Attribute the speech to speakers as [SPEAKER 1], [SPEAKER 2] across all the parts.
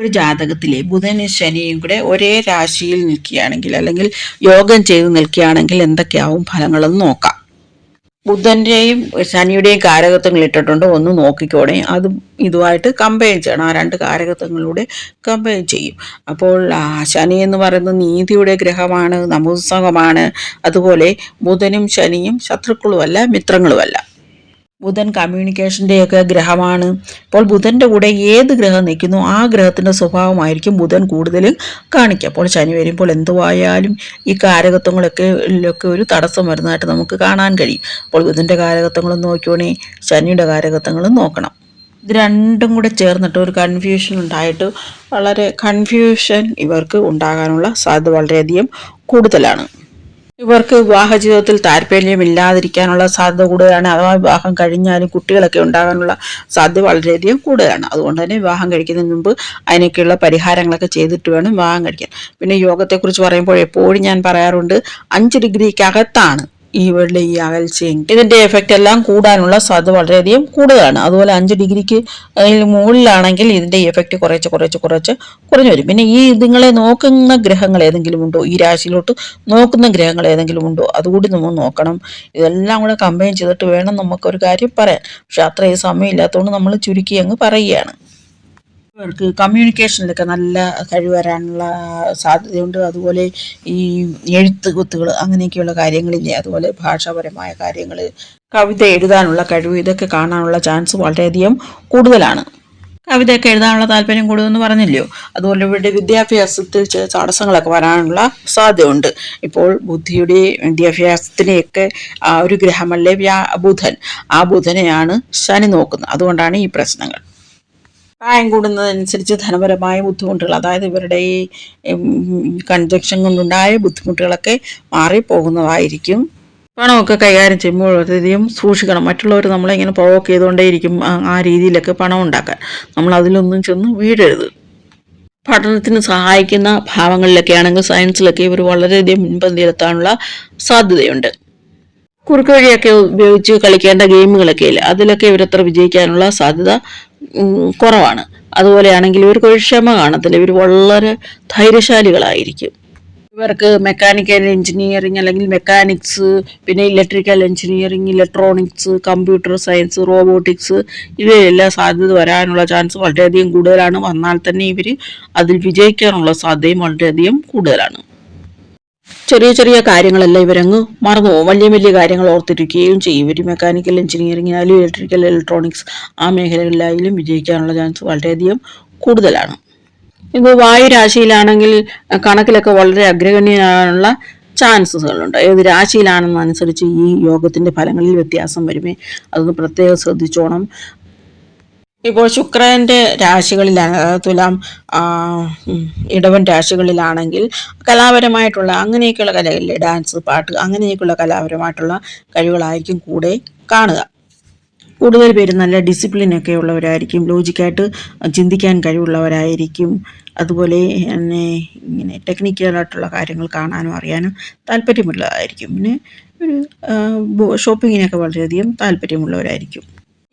[SPEAKER 1] ഒരു ജാതകത്തിലെ ബുധനും ശനിയും കൂടെ ഒരേ രാശിയിൽ നിൽക്കുകയാണെങ്കിൽ അല്ലെങ്കിൽ യോഗം ചെയ്ത് നിൽക്കുകയാണെങ്കിൽ എന്തൊക്കെയാവും ഫലങ്ങളെന്ന് നോക്കാം. ബുധന്റെയും ശനിയുടെയും കാരകത്വങ്ങൾ ഇട്ടിട്ടുണ്ട്. ഒന്ന് നോക്കിക്കോണേ. അത് ഇതുമായിട്ട് കമ്പയർ ചെയ്യണം. ആ രണ്ട് കാരകത്വങ്ങളിലൂടെ കമ്പയർ ചെയ്യും. അപ്പോൾ ശനി എന്ന് പറയുന്നത് നീതിയുടെ ഗ്രഹമാണ് നമുസകമാണ് അതുപോലെ ബുധനും ശനിയും ശത്രുക്കളുമല്ല മിത്രങ്ങളുമല്ല. ബുധൻ കമ്മ്യൂണിക്കേഷന്റെയൊക്കെ ഗ്രഹമാണ്. അപ്പോൾ ബുധന്റെ കൂടെ ഏത് ഗ്രഹം നിൽക്കുന്നു ആ ഗ്രഹത്തിന്റെ സ്വഭാവമായിരിക്കും ബുധൻ കൂടുതലും കാണിക്കുക. അപ്പോൾ ശനി വരുമ്പോൾ എന്തുവായാലും ഈ കാരകത്വങ്ങളൊക്കെ ഒക്കെ ഒരു തടസ്സം വരുന്നതായിട്ട് നമുക്ക് കാണാൻ കഴിയും. അപ്പോൾ ബുധന്റെ കാരകത്വങ്ങളും നോക്കിയോണേ ശനിയുടെ കാരകത്വങ്ങളും നോക്കണം. ഇത് രണ്ടും കൂടെ ചേർന്നിട്ട് ഒരു കൺഫ്യൂഷൻ ഉണ്ടായിട്ട് വളരെ കൺഫ്യൂഷൻ ഇവർക്ക് ഉണ്ടാകാനുള്ള സാധ്യത വളരെയധികം കൂടുതലാണ്. ഇവർക്ക് വിവാഹ ജീവിതത്തിൽ താല്പര്യമില്ലാതിരിക്കാനുള്ള സാധ്യത കൂടുതലാണ്. അഥവാ വിവാഹം കഴിഞ്ഞാലും കുട്ടികളൊക്കെ ഉണ്ടാകാനുള്ള സാധ്യത വളരെയധികം കൂടുതലാണ്. അതുകൊണ്ട് തന്നെ വിവാഹം കഴിക്കുന്നതിന് മുമ്പ് അതിനൊക്കെയുള്ള പരിഹാരങ്ങളൊക്കെ ചെയ്തിട്ട് വേണം വിവാഹം കഴിക്കാൻ. പിന്നെ യോഗത്തെക്കുറിച്ച് പറയുമ്പോൾ എപ്പോഴും ഞാൻ പറയാറുണ്ട് അഞ്ച് ഡിഗ്രിക്കകത്താണ് ഇവരുടെ ഈ അകൽച്ചയും ഇതിന്റെ എഫക്റ്റ് എല്ലാം കൂടാനുള്ള സാധ്യത വളരെയധികം കൂടുതലാണ്. അതുപോലെ അഞ്ച് ഡിഗ്രിക്ക് മുകളിലാണെങ്കിൽ ഇതിന്റെ എഫക്റ്റ് കുറച്ച് കുറച്ച് കുറച്ച് കുറഞ്ഞു വരും. പിന്നെ ഈ ഇതുങ്ങളെ നോക്കുന്ന ഗ്രഹങ്ങൾ ഏതെങ്കിലും ഉണ്ടോ? ഈ രാശിയിലോട്ട് നോക്കുന്ന ഗ്രഹങ്ങൾ ഏതെങ്കിലും ഉണ്ടോ? അതുകൂടി നമ്മൾ നോക്കണം. ഇതെല്ലാം കൂടെ കമ്പൈൻ ചെയ്തിട്ട് വേണം നമുക്കൊരു കാര്യം പറയാൻ. പക്ഷെ അത്രയും സമയമില്ലാത്തതുകൊണ്ട് നമ്മൾ ചുരുക്കി അങ്ങ് പറയുകയാണ്. ഇവർക്ക് കമ്മ്യൂണിക്കേഷനിലൊക്കെ നല്ല കഴിവ് വരാനുള്ള സാധ്യതയുണ്ട്. അതുപോലെ ഈ എഴുത്ത് കുത്തുകൾ അങ്ങനെയൊക്കെയുള്ള കാര്യങ്ങളില്ലേ അതുപോലെ ഭാഷാപരമായ കാര്യങ്ങൾ കവിത എഴുതാനുള്ള കഴിവ് ഇതൊക്കെ കാണാനുള്ള ചാൻസ് വളരെയധികം കൂടുതലാണ്. കവിതയൊക്കെ എഴുതാനുള്ള താല്പര്യം കൂടുതലെന്ന് പറഞ്ഞില്ലയോ? അതുപോലെ ഇവരുടെ വിദ്യാഭ്യാസത്തിൽ ചില തടസ്സങ്ങളൊക്കെ വരാനുള്ള സാധ്യതയുണ്ട്. ഇപ്പോൾ ബുദ്ധിയുടെ വിദ്യാഭ്യാസത്തിനെയൊക്കെ ആ ഒരു ഗ്രഹമല്ലേ വ്യാ ബുധൻ. ആ ബുധനെയാണ് ശനി നോക്കുന്നത്. അതുകൊണ്ടാണ് ഈ പ്രശ്നങ്ങൾ. പ്രായം കൂടുന്നതനുസരിച്ച് ധനപരമായ ബുദ്ധിമുട്ടുകൾ അതായത് ഇവരുടെ ഈ കൺജക്ഷൻ കൊണ്ടുണ്ടായ ബുദ്ധിമുട്ടുകളൊക്കെ മാറിപ്പോകുന്നതായിരിക്കും. പണമൊക്കെ കൈകാര്യം ചെയ്യുമ്പോൾ വളരെയധികം സൂക്ഷിക്കണം. മറ്റുള്ളവർ നമ്മളെ ഇങ്ങനെ പ്രൊവോക്ക് ചെയ്തുകൊണ്ടേയിരിക്കും ആ- രീതിയിലൊക്കെ പണം ഉണ്ടാക്കാൻ. നമ്മൾ അതിലൊന്നും ചെന്ന് വീഴരുത്. പഠനത്തിന് സഹായിക്കുന്ന ഭാവങ്ങളിലൊക്കെ ആണെങ്കിൽ സയൻസിലൊക്കെ ഇവർ വളരെയധികം മുൻപന്തിയിലെത്താനുള്ള സാധ്യതയുണ്ട്. കുറുക്കുവഴിയൊക്കെ ഉപയോഗിച്ച് കളിക്കേണ്ട ഗെയിമുകളൊക്കെ ഇല്ല അതിലൊക്കെ ഇവരത്ര വിജയിക്കാനുള്ള സാധ്യത കുറവാണ്. അതുപോലെയാണെങ്കിൽ ഇവർക്ക് ഒരു ക്ഷമ കാണത്തില്ല. ഇവർ വളരെ ധൈര്യശാലികളായിരിക്കും. ഇവർക്ക് മെക്കാനിക്കൽ എഞ്ചിനീയറിംഗ് അല്ലെങ്കിൽ മെക്കാനിക്സ് പിന്നെ electrical engineering electronics computer science robotics ഇവയെല്ലാം സാധ്യത വരാനുള്ള ചാൻസ് വളരെയധികം കൂടുതലാണ്. വന്നാൽ തന്നെ ഇവർ അതിൽ വിജയിക്കാനുള്ള സാധ്യതയും വളരെയധികം കൂടുതലാണ്. ചെറിയ ചെറിയ കാര്യങ്ങളെല്ലാം ഇവരങ്ങ് മറന്നു പോകും വലിയ വലിയ കാര്യങ്ങൾ ഓർത്തിരിക്കുകയും ചെയ്യും. ഇവർ മെക്കാനിക്കൽ എഞ്ചിനീയറിംഗിനായാലും ഇലക്ട്രിക്കൽ ഇലക്ട്രോണിക്സ് ആ മേഖലകളിലായാലും വിജയിക്കാനുള്ള ചാൻസ് വളരെയധികം കൂടുതലാണ്. ഇത് വായു രാശിയിലാണെങ്കിൽ കണക്കിലൊക്കെ വളരെ അഗ്രഗണ്യനാകാനുള്ള ചാൻസസുകളുണ്ട് ഏത് രാശിയിലാണെന്നനുസരിച്ച് ഈ യോഗത്തിന്റെ ഫലങ്ങളിൽ വ്യത്യാസം വരുമേ? അതൊന്ന് പ്രത്യേകം ശ്രദ്ധിച്ചോണം. ഇപ്പോൾ ശുക്രന്റെ രാശികളിലാണ് അതായത് തുലാം ഇടവൻ രാശികളിലാണെങ്കിൽ കലാപരമായിട്ടുള്ള അങ്ങനെയൊക്കെയുള്ള കലകളിലെ ഡാൻസ് പാട്ട് അങ്ങനെയൊക്കെയുള്ള കലാപരമായിട്ടുള്ള കഴിവുകളായിരിക്കും കൂടെ കാണുക. കൂടുതൽ പേര് നല്ല ഡിസിപ്ലിനൊക്കെ ഉള്ളവരായിരിക്കും ലോജിക്കായിട്ട് ചിന്തിക്കാൻ കഴിവുള്ളവരായിരിക്കും. അതുപോലെ തന്നെ ഇങ്ങനെ ടെക്നിക്കലായിട്ടുള്ള കാര്യങ്ങൾ കാണാനും അറിയാനും താല്പര്യമുള്ളതായിരിക്കും പിന്നെ ഒരു ഷോപ്പിങ്ങിനൊക്കെ വളരെയധികം താല്പര്യമുള്ളവരായിരിക്കും.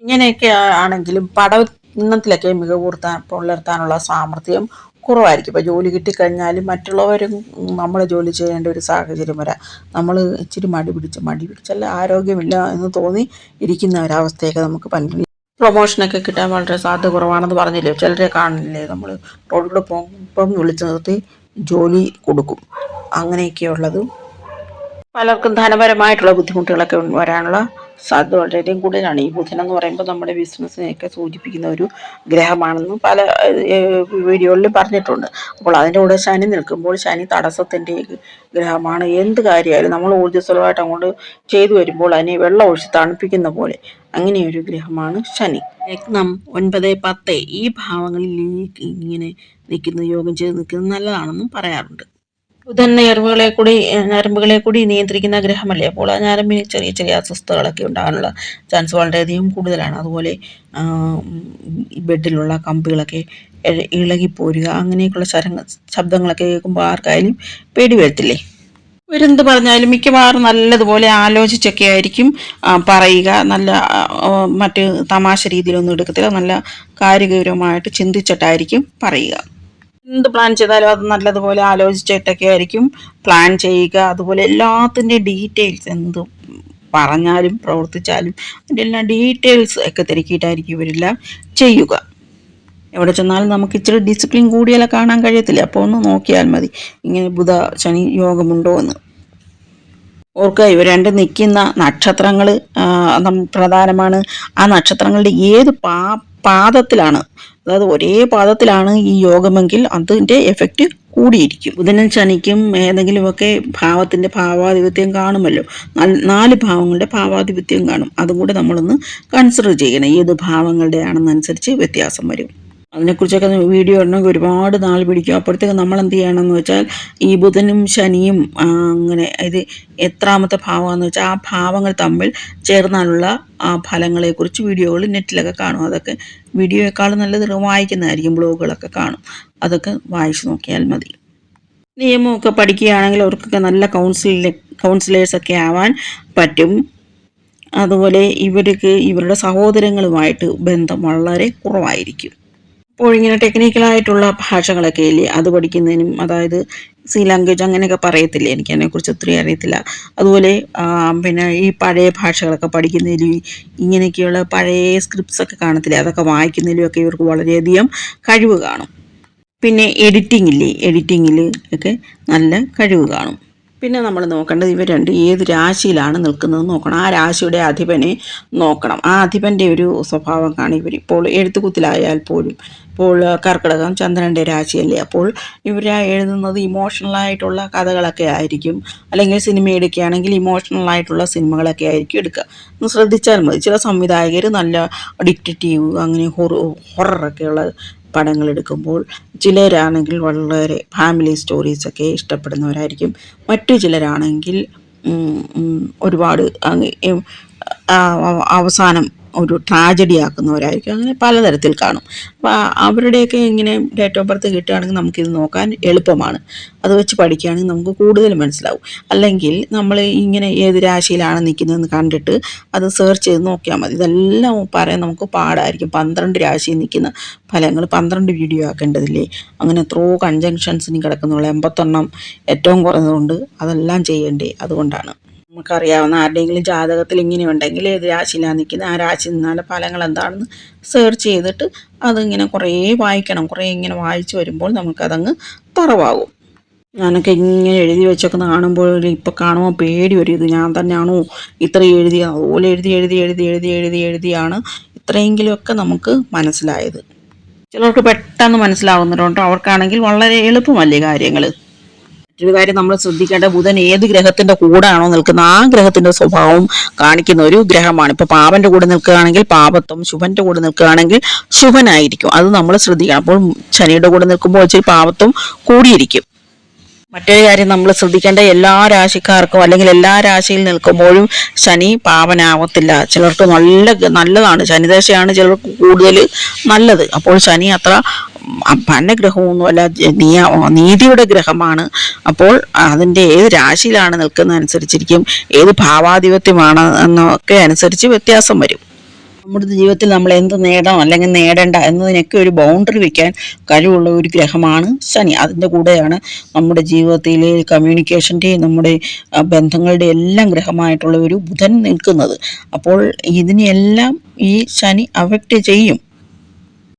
[SPEAKER 1] ഇങ്ങനെയൊക്കെ ആണെങ്കിലും പഠനത്തിലൊക്കെ മികവ് പുലർത്താൻ പുലർത്താനുള്ള സാമർഥ്യം കുറവായിരിക്കും. ഇപ്പോൾ ജോലി കിട്ടിക്കഴിഞ്ഞാലും മറ്റുള്ളവരും നമ്മൾ ജോലി ചെയ്യേണ്ട ഒരു സാഹചര്യം വരാം. നമ്മൾ ഇച്ചിരി മടി പിടിച്ച് മടി പിടിച്ചല്ല ആരോഗ്യമില്ല എന്ന് തോന്നി ഇരിക്കുന്ന ഒരവസ്ഥയൊക്കെ നമുക്ക് പലരും പ്രൊമോഷനൊക്കെ കിട്ടാൻ വളരെ സാധ്യത കുറവാണെന്ന് പറഞ്ഞില്ലേ? ചിലരെ കാണില്ലേ? നമ്മൾ റോഡിലൂടെ പോകുമ്പം വിളിച്ചു നിർത്തി ജോലി കൊടുക്കും. അങ്ങനെയൊക്കെയുള്ളതും പലർക്കും ധനപരമായിട്ടുള്ള ബുദ്ധിമുട്ടുകളൊക്കെ വരാനുള്ള സാധ്യത വളരെയധികം കൂടുതലാണ്. ഈ ബുധൻ എന്ന് പറയുമ്പോൾ നമ്മുടെ ബിസിനസ്സിനെയൊക്കെ സൂചിപ്പിക്കുന്ന ഒരു ഗ്രഹമാണെന്ന് പല വീഡിയോകളിലും പറഞ്ഞിട്ടുണ്ട്. അപ്പോൾ അതിന്റെ കൂടെ ശനി നിൽക്കുമ്പോൾ ശനി തടസ്സത്തിന്റെ ഗ്രഹമാണ്. എന്ത് കാര്യമായാലും നമ്മൾ ഊർജസ്വലമായിട്ട് അങ്ങോട്ട് ചെയ്തു വരുമ്പോൾ അതിനെ വെള്ളം ഒഴിച്ച് തണുപ്പിക്കുന്ന പോലെ അങ്ങനെയൊരു ഗ്രഹമാണ് ശനി. ലഗ്നം ഒൻപത് പത്ത് ഈ ഭാവങ്ങളിൽ ഇങ്ങനെ നിൽക്കുന്ന യോഗം ചെയ്ത് നിൽക്കുന്നത് നല്ലതാണെന്നും പറയാറുണ്ട്. ബുധൻ ഞരമ്പുകളെ കൂടി ഞരമ്പുകളെ കൂടി നിയന്ത്രിക്കുന്ന ഗ്രഹമല്ലേ? അപ്പോൾ ആ ഞരമ്പിന് ചെറിയ ചെറിയ അസ്വസ്ഥതകളൊക്കെ ഉണ്ടാകാനുള്ള ചാൻസ് വളരെയധികം കൂടുതലാണ്. അതുപോലെ ബെഡിലുള്ള കമ്പുകളൊക്കെ ഇളകി ഇളകിപ്പോരുക അങ്ങനെയൊക്കെയുള്ള ശരങ്ങ ശബ്ദങ്ങളൊക്കെ കേൾക്കുമ്പോൾ ആർക്കായാലും പേടി വരത്തില്ലേ? ഇവരെന്ത് പറഞ്ഞാലും മിക്കവാറും നല്ലതുപോലെ ആലോചിച്ചൊക്കെ ആയിരിക്കും പറയുക. നല്ല മറ്റ് തമാശ രീതിയിലൊന്നും എടുക്കത്തില്ല. നല്ല കാര്യഗൗരവമായിട്ട് ചിന്തിച്ചിട്ടായിരിക്കും പറയുക. എന്ത് പ്ലാൻ ചെയ്താലും അത് നല്ലതുപോലെ ആലോചിച്ചിട്ടൊക്കെ ആയിരിക്കും. പ്ലാൻ ചെയ്യുക അതുപോലെ എല്ലാത്തിന്റെ ഡീറ്റെയിൽസ് എന്ത് പറഞ്ഞാലും പ്രവർത്തിച്ചാലും അതിന്റെ എല്ലാ ഡീറ്റെയിൽസ് ഒക്കെ തിരക്കിയിട്ടായിരിക്കും ഇവരെല്ലാം ചെയ്യുക. എവിടെ ചെന്നാലും നമുക്ക് ഇച്ചിരി ഡിസിപ്ലിൻ കൂടിയാലും കാണാൻ കഴിയത്തില്ല? അപ്പോൾ ഒന്ന് നോക്കിയാൽ മതി. ഇങ്ങനെ ബുധ ശനി യോഗമുണ്ടോ എന്ന്. ഓർക്കുക ഇവ രണ്ട് നിൽക്കുന്ന നക്ഷത്രങ്ങൾ പ്രധാനമാണ്. ആ നക്ഷത്രങ്ങളുടെ ഏത് പാ പാദത്തിലാണ് അതായത് ഒരേ പാദത്തിലാണ് ഈ യോഗമെങ്കിൽ അതിന്റെ എഫക്റ്റ് കൂടിയിരിക്കും. ബുധനും ശനിക്കും ഏതെങ്കിലുമൊക്കെ ഭാവത്തിന്റെ ഭാവാധിപത്യം കാണുമല്ലോ. നാല് ഭാവങ്ങളുടെ ഭാവാധിപത്യം കാണും. അതും കൂടെ നമ്മളൊന്ന് കൺസിഡർ ചെയ്യണം. ഏത് ഭാവങ്ങളുടെ ആണെന്നനുസരിച്ച് വ്യത്യാസം വരും. അതിനെക്കുറിച്ചൊക്കെ വീഡിയോ ഇടണമെങ്കിൽ ഒരുപാട് നാൾ പിടിക്കും. അപ്പോഴത്തേക്ക് നമ്മൾ എന്ത് ചെയ്യണമെന്ന് വെച്ചാൽ ഈ ബുധനും ശനിയും അങ്ങനെ ഇത് എത്രാമത്തെ ഭാവമാണെന്ന് വെച്ചാൽ ആ ഭാവങ്ങൾ തമ്മിൽ ചേർന്നാലുള്ള ആ ഫലങ്ങളെക്കുറിച്ച് വീഡിയോകൾ നെറ്റിലൊക്കെ കാണും. അതൊക്കെ വീഡിയോയെക്കാളും നല്ലത് വായിക്കുന്നതായിരിക്കും ബ്ലോഗുകളൊക്കെ കാണും. അതൊക്കെ വായിച്ചു നോക്കിയാൽ മതി. നിയമമൊക്കെ പഠിക്കുകയാണെങ്കിൽ അവർക്കൊക്കെ നല്ല കൗൺസിലെ കൗൺസിലേഴ്സൊക്കെ ആവാൻ പറ്റും. അതുപോലെ ഇവർക്ക് ഇവരുടെ സഹോദരങ്ങളുമായിട്ട് ബന്ധം വളരെ കുറവായിരിക്കും. അപ്പോൾ ഇങ്ങനെ ടെക്നിക്കലായിട്ടുള്ള ഭാഷകളൊക്കെ ഇല്ലേ? അത് പഠിക്കുന്നതിനും അതായത് സി ലാംഗ്വേജ് അങ്ങനെയൊക്കെ പറയത്തില്ലേ? എനിക്ക് അതിനെക്കുറിച്ച് ഒത്തിരി അറിയത്തില്ല. അതുപോലെ പിന്നെ ഈ പഴയ ഭാഷകളൊക്കെ പഠിക്കുന്നതിലും ഇങ്ങനെയൊക്കെയുള്ള പഴയ സ്ക്രിപ്റ്റ്സ് ഒക്കെ കാണത്തില്ലേ? അതൊക്കെ വായിക്കുന്നതിലും ഒക്കെ ഇവർക്ക് വളരെയധികം കഴിവ് കാണും. പിന്നെ എഡിറ്റിംഗ് ഇല്ലേ? എഡിറ്റിങ്ങിൽ ഒക്കെ നല്ല കഴിവ് കാണും. പിന്നെ നമ്മൾ നോക്കേണ്ടത് ഇവ രണ്ട് ഏത് രാശിയിലാണ് നിൽക്കുന്നത് നോക്കണം. ആ രാശിയുടെ അധിപനെ നോക്കണം. ആ അധിപന്റെ ഒരു സ്വഭാവം കാണും ഇവർ. ഇപ്പോൾ എഴുത്തുകുത്തിലായാൽ പോലും ഇപ്പോൾ കർക്കിടകം ചന്ദ്രന്റെ രാശിയല്ലേ? അപ്പോൾ ഇവർ എഴുതുന്നത് ഇമോഷണലായിട്ടുള്ള കഥകളൊക്കെ ആയിരിക്കും. അല്ലെങ്കിൽ സിനിമ എടുക്കുകയാണെങ്കിൽ ഇമോഷണലായിട്ടുള്ള സിനിമകളൊക്കെ ആയിരിക്കും എടുക്കുക. ഒന്ന് ശ്രദ്ധിച്ചാൽ മതി. ചില സംവിധായകർ നല്ല അഡിക്റ്റീവ് അങ്ങനെ ഹൊറ ഹൊററൊക്കെയുള്ള പടങ്ങൾ എടുക്കുമ്പോൾ ചിലരാണെങ്കിൽ വളരെ ഫാമിലി സ്റ്റോറീസൊക്കെ ഇഷ്ടപ്പെടുന്നവരായിരിക്കും. മറ്റു ചിലരാണെങ്കിൽ ഒരുപാട് അവസാനം ഒരു ട്രാജഡി ആക്കുന്നവരായിരിക്കും അങ്ങനെ പലതരത്തിൽ കാണും. അപ്പോൾ അവരുടെയൊക്കെ ഇങ്ങനെ ഡേറ്റ് ഓഫ് ബർത്ത് കിട്ടുകയാണെങ്കിൽ നമുക്കിത് നോക്കാൻ എളുപ്പമാണ്. അത് വെച്ച് പഠിക്കുകയാണെങ്കിൽ നമുക്ക് കൂടുതൽ മനസ്സിലാവും. അല്ലെങ്കിൽ നമ്മൾ ഇങ്ങനെ ഏത് രാശിയിലാണ് നിൽക്കുന്നതെന്ന് കണ്ടിട്ട് അത് സെർച്ച് ചെയ്ത് നോക്കിയാൽ മതി. ഇതെല്ലാം പറയാൻ നമുക്ക് പാടായിരിക്കും. പന്ത്രണ്ട് രാശിയിൽ നിൽക്കുന്ന ഫലങ്ങൾ പന്ത്രണ്ട് വീഡിയോ ആക്കേണ്ടതില്ലേ? അങ്ങനെ എത്രയോ കൺജങ്ഷൻസിന് കിടക്കുന്നുള്ള. എൺപത്തൊണ്ണം ഏറ്റവും കുറഞ്ഞതുകൊണ്ട് അതെല്ലാം ചെയ്യേണ്ടേ അതുകൊണ്ടാണ്. നമുക്കറിയാവുന്ന ആരുടെയെങ്കിലും ജാതകത്തിൽ ഇങ്ങനെ ഉണ്ടെങ്കിൽ ഏത് രാശിയിലാണ് നിൽക്കുന്നത് ആ രാശി നിന്നാലെ ഫലങ്ങൾ എന്താണെന്ന് സെർച്ച് ചെയ്തിട്ട് അതിങ്ങനെ കുറേ വായിക്കണം. കുറേ ഇങ്ങനെ വായിച്ചു വരുമ്പോൾ നമുക്കതങ്ങ് തറവാകും ഞാനൊക്കെ ഇങ്ങനെ എഴുതി വെച്ചൊക്കെ കാണുമ്പോൾ ഇപ്പം കാണുമ്പോൾ പേടി വരും. ഇത് ഞാൻ തന്നെയാണോ ഇത്രയും എഴുതി അതുപോലെ എഴുതി എഴുതി എഴുതി എഴുതി എഴുതി എഴുതിയാണ് ഇത്രയെങ്കിലുമൊക്കെ നമുക്ക് മനസ്സിലായത്. ചിലർക്ക് പെട്ടെന്ന് മനസ്സിലാവുന്നവരുണ്ട് അവർക്കാണെങ്കിൽ വളരെ എളുപ്പമല്ലേ കാര്യങ്ങൾ മറ്റൊരു കാര്യം നമ്മൾ ശ്രദ്ധിക്കേണ്ട ബുധൻ ഏത് ഗ്രഹത്തിന്റെ കൂടാണോ നിൽക്കുന്നത് ആ ഗ്രഹത്തിന്റെ സ്വഭാവം കാണിക്കുന്ന ഒരു ഗ്രഹമാണ്. ഇപ്പൊ പാപന്റെ കൂടെ നിൽക്കുകയാണെങ്കിൽ പാപത്വം ശുഭന്റെ കൂടെ നിൽക്കുകയാണെങ്കിൽ ശുഭനായിരിക്കും. അത് നമ്മൾ ശ്രദ്ധിക്കണം. അപ്പോൾ ശനിയുടെ കൂടെ നിൽക്കുമ്പോൾ ഇച്ചിരി പാപത്വം കൂടിയിരിക്കും. മറ്റൊരു കാര്യം നമ്മൾ ശ്രദ്ധിക്കേണ്ട എല്ലാ രാശിക്കാർക്കും അല്ലെങ്കിൽ എല്ലാ രാശിയിൽ നിൽക്കുമ്പോഴും ശനി പാവനാവത്തില്ല. ചിലർക്ക് നല്ല നല്ലതാണ്. ശനിദശയാണ് ചിലർക്ക് കൂടുതൽ നല്ലത്. അപ്പോൾ ശനി അത്ര ഭരണഗ്രഹമൊന്നുമല്ല നീതിയുടെ ഗ്രഹമാണ്. അപ്പോൾ അതിന്റെ ഏത് രാശിയിലാണ് നിൽക്കുന്നത് അനുസരിച്ചിരിക്കും ഏത് ഭാവാധിപത്യമാണ് എന്നൊക്കെ അനുസരിച്ച് വ്യത്യാസം വരും. നമ്മുടെ ജീവിതത്തിൽ നമ്മൾ എന്ത് നേടണം അല്ലെങ്കിൽ നേടേണ്ട എന്നതിനൊക്കെ ഒരു ബൗണ്ടറി വെക്കാൻ കഴിവുള്ള ഒരു ഗ്രഹമാണ് ശനി. അതിന്റെ കൂടെയാണ് നമ്മുടെ ജീവിതത്തിലെ കമ്മ്യൂണിക്കേഷന്റെയും നമ്മുടെ ബന്ധങ്ങളുടെ എല്ലാം ഗ്രഹമായിട്ടുള്ള ഒരു ബുധൻ നിൽക്കുന്നത്. അപ്പോൾ ഇതിനെല്ലാം ഈ ശനി അഫക്റ്റ് ചെയ്യും.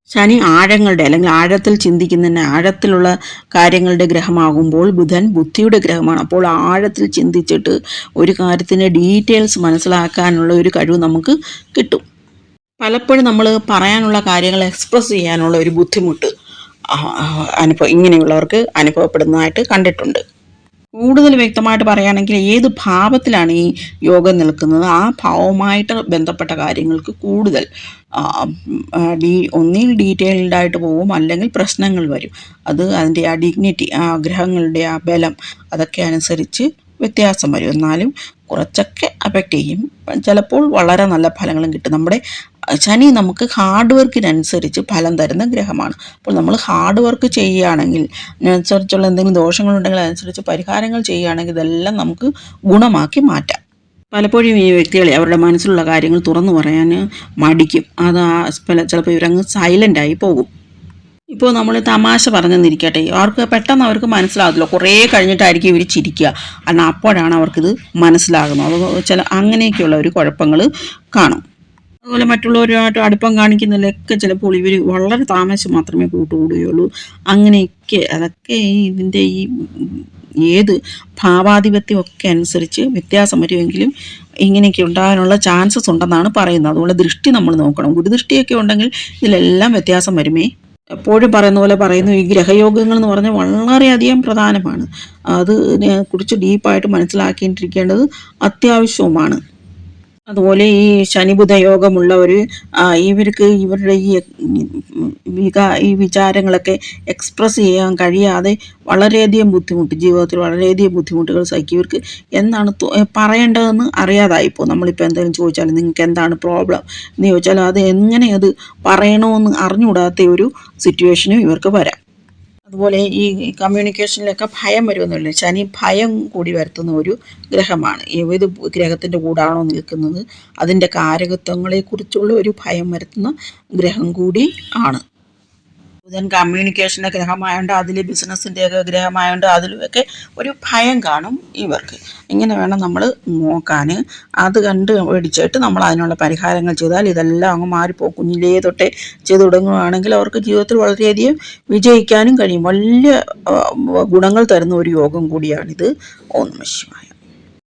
[SPEAKER 1] ശനി ആഴങ്ങളുടെ അല്ലെങ്കിൽ ആഴത്തിൽ ചിന്തിക്കുന്നതിന് ആഴത്തിലുള്ള കാര്യങ്ങളുടെ ഗ്രഹമാകുമ്പോൾ ബുധൻ ബുദ്ധിയുടെ ഗ്രഹമാണ്. അപ്പോൾ ആഴത്തിൽ ചിന്തിച്ചിട്ട് ഒരു കാര്യത്തിന്റെ ഡീറ്റെയിൽസ് മനസ്സിലാക്കാനുള്ള ഒരു കഴിവ് നമുക്ക് കിട്ടും. പലപ്പോഴും നമ്മൾ പറയാനുള്ള കാര്യങ്ങൾ എക്സ്പ്രസ് ചെയ്യാനുള്ള ഒരു ബുദ്ധിമുട്ട് അനുഭവം ഇങ്ങനെയുള്ളവർക്ക് അനുഭവപ്പെടുന്നതായിട്ട് കണ്ടിട്ടുണ്ട്. കൂടുതൽ വ്യക്തമായിട്ട് പറയുകയാണെങ്കിൽ ഏത് ഭാവത്തിലാണ് ഈ യോഗം നിൽക്കുന്നത്? ആ ഭാവവുമായിട്ട് ബന്ധപ്പെട്ട കാര്യങ്ങൾക്ക് കൂടുതൽ ഡീ ഒന്നിൽ ഡീറ്റെയിൽഡ് ആയിട്ട് പോകും അല്ലെങ്കിൽ പ്രശ്നങ്ങൾ വരും. അത് അതിന്റെ ആ ഡിഗ്നിറ്റി ആ ഗ്രഹങ്ങളുടെ ആ ബലം അതൊക്കെ അനുസരിച്ച് വ്യത്യാസം വരും. എന്നാലും കുറച്ചൊക്കെ അഫക്റ്റ് ചെയ്യും. ചിലപ്പോൾ വളരെ നല്ല ഫലങ്ങളും കിട്ടും. നമ്മുടെ ശനി നമുക്ക് ഹാർഡ് വർക്കിനനുസരിച്ച് ഫലം തരുന്ന ഗ്രഹമാണ്. അപ്പോൾ നമ്മൾ ഹാർഡ് വർക്ക് ചെയ്യുകയാണെങ്കിൽ അതിനനുസരിച്ചുള്ള എന്തെങ്കിലും ദോഷങ്ങളുണ്ടെങ്കിൽ അതനുസരിച്ച് പരിഹാരങ്ങൾ ചെയ്യുകയാണെങ്കിൽ ഇതെല്ലാം നമുക്ക് ഗുണമാക്കി മാറ്റാം. പലപ്പോഴും ഈ വ്യക്തികളെ അവരുടെ മനസ്സിലുള്ള കാര്യങ്ങൾ തുറന്നു പറയാൻ മടിക്കും. അത് ആ ചിലപ്പോൾ ഇവരങ്ങ് സൈലന്റായി പോകും. ഇപ്പോൾ നമ്മൾ തമാശ പറഞ്ഞെന്നിരിക്കട്ടെ. അവർക്ക് പെട്ടെന്ന് അവർക്ക് മനസ്സിലാകത്തില്ല. കുറേ കഴിഞ്ഞിട്ടായിരിക്കും ഇവർ ചിരിക്കുക. കാരണം അപ്പോഴാണ് അവർക്കിത് മനസ്സിലാകുന്നത്. അത് ചില അങ്ങനെയൊക്കെയുള്ള ഒരു കുഴപ്പങ്ങൾ കാണും. അതുപോലെ മറ്റുള്ളവരുമായിട്ട് അടുപ്പം കാണിക്കുന്നതിലൊക്കെ ചിലപ്പോൾ ഇവർ വളരെ താമസിച്ച് മാത്രമേ കൂട്ടുകൂടുകയുള്ളൂ. അങ്ങനെയൊക്കെ അതൊക്കെ ഇതിന്റെ ഈ ഏത് ഭാവാധിപത്യമൊക്കെ അനുസരിച്ച് വ്യത്യാസം വരുമെങ്കിലും ഇങ്ങനെയൊക്കെ ഉണ്ടാകാനുള്ള ചാൻസസ് ഉണ്ടെന്നാണ് പറയുന്നത്. അതുപോലെ ദൃഷ്ടി നമ്മൾ നോക്കണം. ഗുരുദൃഷ്ടിയൊക്കെ ഉണ്ടെങ്കിൽ ഇതിലെല്ലാം വ്യത്യാസം വരുമേ. എപ്പോഴും പറയുന്ന പോലെ പറയുന്നു ഈ ഗ്രഹയോഗങ്ങൾ എന്ന് പറഞ്ഞാൽ വളരെയധികം പ്രധാനമാണ്. അത് കുറിച്ച് ഡീപ്പായിട്ട് മനസ്സിലാക്കിയിട്ടിരിക്കേണ്ടത് അത്യാവശ്യവുമാണ്. അതുപോലെ ഈ ശനിബുധ യോഗമുള്ളവർ ഇവർക്ക് ഇവരുടെ ഈ വികാ ഈ വിചാരങ്ങളൊക്കെ എക്സ്പ്രസ് ചെയ്യാൻ കഴിയാതെ വളരെയധികം ബുദ്ധിമുട്ട് ജീവിതത്തിൽ വളരെയധികം ബുദ്ധിമുട്ടുകൾ സഹിക്കും. ഇവർക്ക് എന്താണ് പറയേണ്ടതെന്ന് അറിയാതായിപ്പോൾ നമ്മളിപ്പോൾ എന്തെങ്കിലും ചോദിച്ചാൽ നിങ്ങൾക്ക് എന്താണ് പ്രോബ്ലം എന്ന് ചോദിച്ചാൽ അത് എങ്ങനെ അത് പറയണമെന്ന് അറിഞ്ഞുകൂടാത്ത ഒരു സിറ്റുവേഷനും ഇവർക്ക് വരാം. അതുപോലെ ഈ കമ്മ്യൂണിക്കേഷനിലൊക്കെ ഭയം വരുമെന്നുള്ള ശനി ഭയം കൂടി വരുത്തുന്ന ഒരു ഗ്രഹമാണ്. ഏത് ഗ്രഹത്തിന്റെ കൂടാണോ നിൽക്കുന്നത് അതിന്റെ കാരകത്വങ്ങളെക്കുറിച്ചുള്ള ഒരു ഭയം വരുത്തുന്ന ഗ്രഹം കൂടി ആണ്. ബുധൻ കമ്മ്യൂണിക്കേഷന്റെ ഗ്രഹമായതുകൊണ്ട് അതിൽ ബിസിനസ്സിന്റെ ഒക്കെ ഗ്രഹമായതുകൊണ്ട് അതിലുമൊക്കെ ഒരു ഭയം കാണും ഇവർക്ക്. ഇങ്ങനെ വേണം നമ്മൾ നോക്കാൻ അത് കണ്ട് മേടിച്ചിട്ട് നമ്മൾ അതിനുള്ള പരിഹാരങ്ങൾ ചെയ്താൽ ഇതെല്ലാം അങ്ങ് മാറിപ്പോകും. കുഞ്ഞിലേ തൊട്ടേ ചെയ്തു തുടങ്ങുകയാണെങ്കിൽ അവർക്ക് ജീവിതത്തിൽ വളരെയധികം വിജയിക്കാനും കഴിയും. വലിയ ഗുണങ്ങൾ തരുന്ന ഒരു യോഗം കൂടിയാണിത്. ഓം നമ